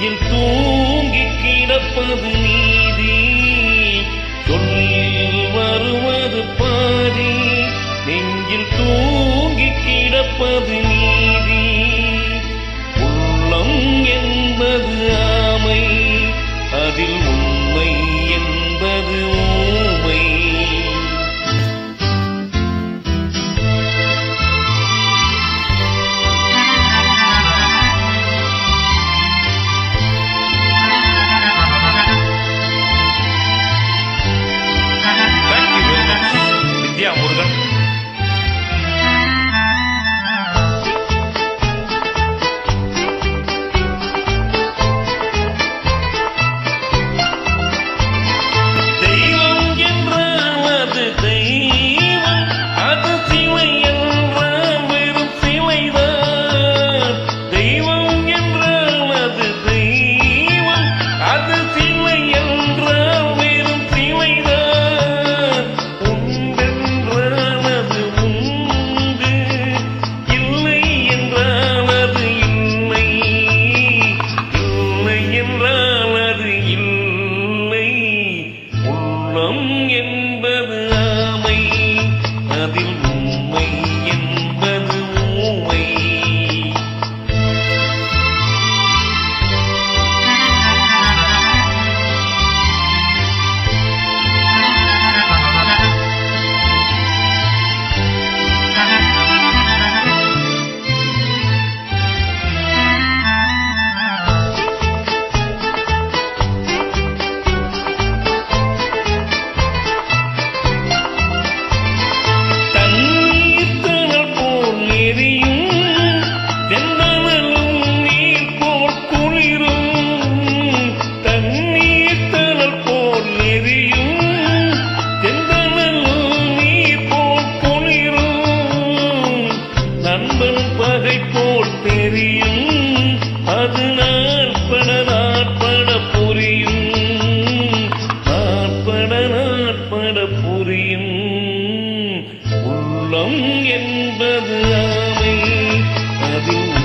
நெஞ்சில் தூங்கி கிடப்பது நீதி. சொல்லில் வருவது பாதி. நெஞ்சில் தூங்கி கிடப்பது நீ அது நாற்பட நாற்பட புரியும் நாற்பட நாற்பட என்பது அதில்